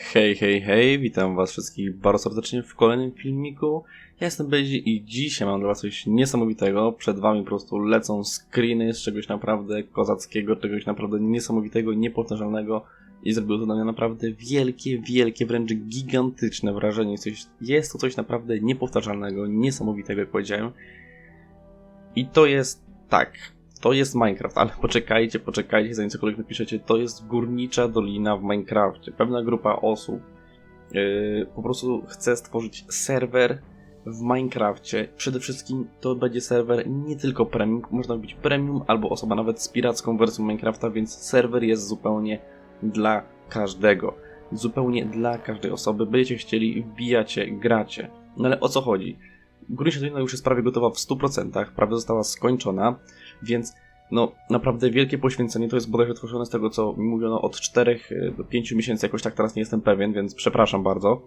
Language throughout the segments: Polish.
Hej, hej, hej, witam was wszystkich bardzo serdecznie w kolejnym filmiku. Ja jestem Bezi i dzisiaj mam dla was coś niesamowitego. Przed wami po prostu lecą screeny z czegoś naprawdę kozackiego, czegoś naprawdę niesamowitego, niepowtarzalnego. I zrobiło to na mnie naprawdę wielkie, wielkie, wręcz gigantyczne wrażenie. Jest to coś naprawdę niepowtarzalnego, niesamowitego, jak powiedziałem. I to jest tak. To jest Minecraft, ale poczekajcie, poczekajcie, zanim cokolwiek napiszecie. To jest górnicza dolina w Minecrafcie. Pewna grupa osób yy, po prostu chce stworzyć serwer w Minecrafcie. Przede wszystkim to będzie serwer nie tylko premium, można być premium albo osoba nawet z piracką wersją Minecrafta, więc serwer jest zupełnie dla każdego. Zupełnie dla każdej osoby. Będziecie chcieli, wbijacie, gracie. No ale o co chodzi? Dolina już jest prawie gotowa w 100%, prawie została skończona. Więc no naprawdę wielkie poświęcenie to jest bodajże tworzone z tego, co mi mówiono od 4 do 5 miesięcy, jakoś tak teraz nie jestem pewien, więc przepraszam bardzo,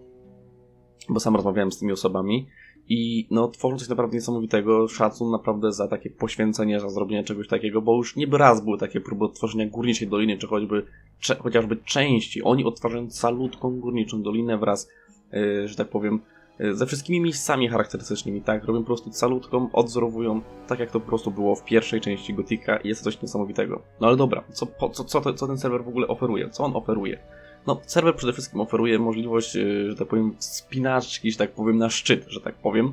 bo sam rozmawiałem z tymi osobami i no tworzą coś naprawdę niesamowitego, szacun naprawdę za takie poświęcenie, za zrobienie czegoś takiego, bo już niby raz były takie próby odtworzenia Górniczej Doliny, czy choćby, cze, chociażby części. Oni odtwarzają salutką Górniczą Dolinę wraz, yy, że tak powiem, ze wszystkimi miejscami charakterystycznymi, tak? Robią po prostu calutką, odzorowują, tak jak to po prostu było w pierwszej części Gotika i jest coś niesamowitego. No ale dobra, co, po, co, co, co ten serwer w ogóle oferuje? Co on oferuje? No, serwer przede wszystkim oferuje możliwość, że tak powiem, spinaczki, że tak powiem, na szczyt, że tak powiem.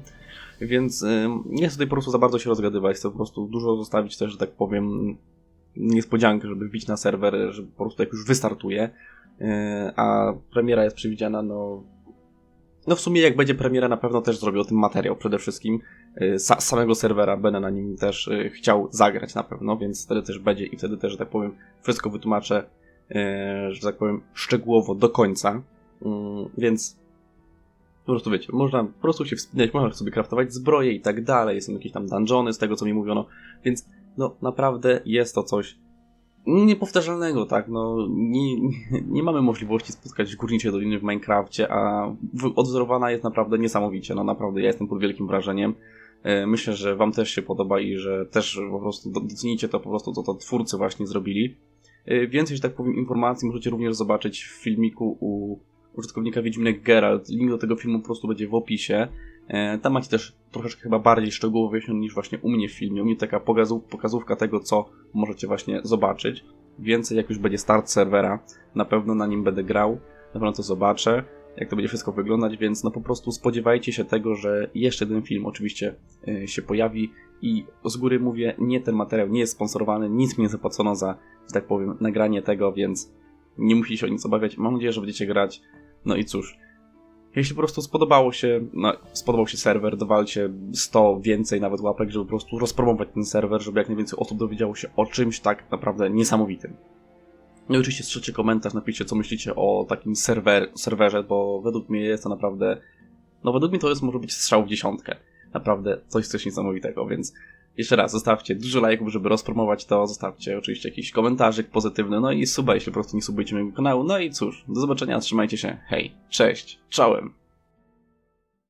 Więc nie chcę tutaj po prostu za bardzo się rozgadywać, chcę po prostu dużo zostawić też, że tak powiem, niespodziankę, żeby wbić na serwer, że po prostu jak już wystartuje, a premiera jest przewidziana, no no w sumie jak będzie premiera na pewno też zrobię o tym materiał przede wszystkim. Y, sa samego serwera będę na nim też y, chciał zagrać na pewno, więc wtedy też będzie i wtedy też, że tak powiem, wszystko wytłumaczę, y, że tak powiem, szczegółowo do końca. Więc po prostu wiecie, można po prostu się wspinać, można sobie kraftować zbroje i tak dalej, są jakieś tam dungeony z tego co mi mówiono, więc no naprawdę jest to coś niepowtarzalnego, tak, no nie, nie mamy możliwości spotkać górniczej doliny w Minecrafcie, a odzorowana jest naprawdę niesamowicie, no naprawdę ja jestem pod wielkim wrażeniem. E, myślę, że wam też się podoba i że też po prostu docenicie to po prostu, co to twórcy właśnie zrobili. E, więcej, że tak powiem, informacji możecie również zobaczyć w filmiku u użytkownika Wiedźminek Geralt. Link do tego filmu po prostu będzie w opisie. E, tam macie też troszeczkę chyba bardziej szczegółowo wyjaśnione niż właśnie u mnie w filmie. U mnie taka pokazówka tego, co możecie właśnie zobaczyć. Więcej jak już będzie start serwera, na pewno na nim będę grał, na pewno to zobaczę, jak to będzie wszystko wyglądać, więc no po prostu spodziewajcie się tego, że jeszcze jeden film oczywiście e, się pojawi i z góry mówię, nie ten materiał nie jest sponsorowany, nic mi nie zapłacono za, że tak powiem, nagranie tego, więc nie musicie się o nic obawiać. Mam nadzieję, że będziecie grać. No i cóż, jeśli po prostu spodobało się, no, spodobał się serwer, dowalcie 100 więcej nawet łapek, żeby po prostu rozpromować ten serwer, żeby jak najwięcej osób dowiedziało się o czymś tak naprawdę niesamowitym. No i oczywiście strzelcie komentarz, napiszcie co myślicie o takim serwer, serwerze, bo według mnie jest to naprawdę, no według mnie to jest może być strzał w dziesiątkę. Naprawdę coś, coś niesamowitego, więc jeszcze raz, zostawcie dużo lajków, żeby rozpromować to, zostawcie oczywiście jakiś komentarzyk pozytywny, no i suba, jeśli po prostu nie subujcie mojego kanału. No i cóż, do zobaczenia, trzymajcie się, hej, cześć, czołem.